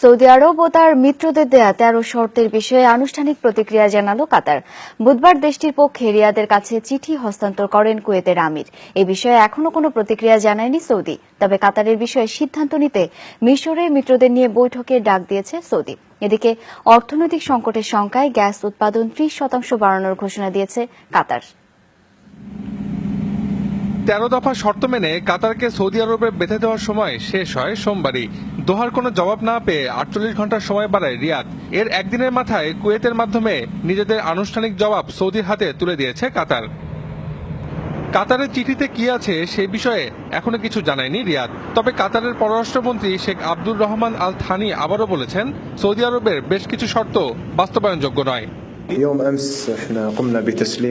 Saudi আরব ও তার মিত্রদের দেয়া তেরো শর্তের বিষয়ে আনুষ্ঠানিক প্রতিক্রিয়া জানালো কাতার। বুধবার দেশটির পক্ষে রিয়াদের কাছে চিঠি হস্তান্তর করেন কুয়েতের আমির। এ বিষয়ে এখনও কোনো প্রতিক্রিয়া জানায়নি সৌদি। তবে কাতারের বিষয়ে সিদ্ধান্ত নিতে মিশরে মিত্রদের নিয়ে বৈঠকে ডাক দিয়েছে সৌদি। এদিকে অর্থনৈতিক সংকটের শঙ্কায় গ্যাস উৎপাদন ত্রিশ শতাংশ বাড়ানোর ঘোষণা দিয়েছে কাতার। তেরো দফা শর্ত মেনে কাতারকে সৌদি আরবে বেঁধে দেওয়ার সময় শেষ হয় সোমবারই। দোহার কোনো জবাব না পেয়ে আটচল্লিশ ঘণ্টার সময় বাড়ায় রিয়াদ। এর একদিনের মাথায় কুয়েতের মাধ্যমে নিজেদের আনুষ্ঠানিক জবাব সৌদির হাতে তুলে দিয়েছে কাতার। কাতারের চিঠিতে কি আছে সে বিষয়ে এখনও কিছু জানায়নি রিয়াদ। তবে কাতারের পররাষ্ট্রমন্ত্রী Sheikh Abdur Rahman Al Thani আবারও বলেছেন, সৌদি আরবের বেশ কিছু শর্ত বাস্তবায়নযোগ্য নয়।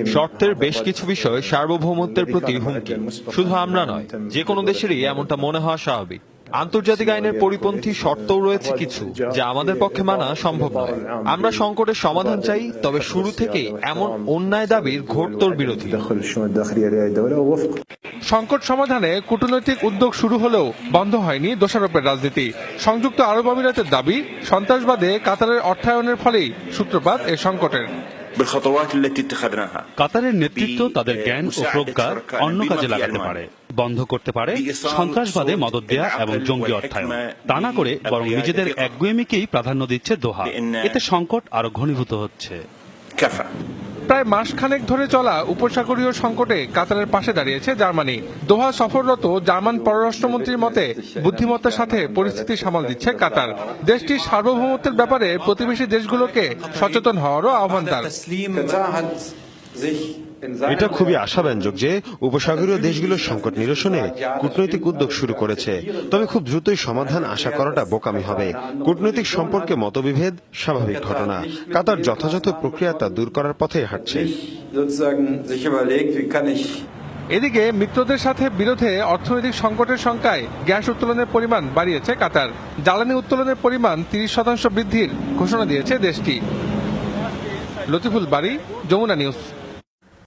শর্তের বেশ কিছু বিষয় সার্বভৌমত্বের প্রতি হুমকি। শুধু আমরা নয় যে কোনো দেশেরই এমনটা মনে হওয়া স্বাভাবিক। আন্তর্জাতিক আইনের পরিপন্থী শর্তও রয়েছে কিছু যা আমাদের পক্ষে মানা সম্ভব নয়। আমরা সংকটের সমাধান চাই তবে শুরু থেকেই এমন অন্যায় দাবির ঘোরতর বিরোধী। সংকট সমাধানে কূটনৈতিক উদ্যোগ শুরু হলেও বন্ধ হয়নি দোষারোপের রাজনীতি। সংযুক্ত আরব আমিরাতের দাবি সন্ত্রাসবাদে কাতারের অর্থায়নের ফলেই সূত্রপাত এ সংকটের। কাতারের নেতৃত্ব তাদের জ্ঞান ও প্রজ্ঞা অন্য কাজে লাগাতে পারে বন্ধ করতে পারে সন্ত্রাসবাদে মদত দেয়া এবং জঙ্গি অর্থায়ন। তা না করে বরং নিজেদের একগুয়েমিকেই প্রাধান্য দিচ্ছে দোহা। এতে সংকট আরও ঘনীভূত হচ্ছে। প্রায় মাসখানেক ধরে চলা উপসাগরীয় সংকটে কাতারের পাশে দাঁড়িয়েছে জার্মানি। দোহা সফররত জার্মান পররাষ্ট্রমন্ত্রীর মতে বুদ্ধিমত্তার সাথে পরিস্থিতি সামাল দিচ্ছে কাতার। দেশটির সার্বভৌমত্বের ব্যাপারে প্রতিবেশী দেশগুলোকে সচেতন হওয়ারও আহ্বান তার। এটা খুবই আশাব্যঞ্জক যে উপসাগরীয় দেশগুলোর সংকট নিরসনে কূটনৈতিক উদ্যোগ শুরু করেছে। তবে খুব দ্রুতই সমাধান আশা করাটা বোকামি হবে। কূটনৈতিক সম্পর্কে মতবিভেদ স্বাভাবিক ঘটনা। কাতার যথাযথ প্রক্রিয়া তা দূর করার পথে হাঁটছে। এদিকে মিত্রদের সাথে বিরোধে অর্থনৈতিক সংকটের সংখ্যায় গ্যাস উত্তোলনের পরিমাণ বাড়িয়েছে কাতার। জ্বালানি উত্তোলনের পরিমাণ তিরিশ শতাংশ বৃদ্ধির ঘোষণা দিয়েছে দেশটি। লতিফুল বাড়ি যমুনা নিউজ।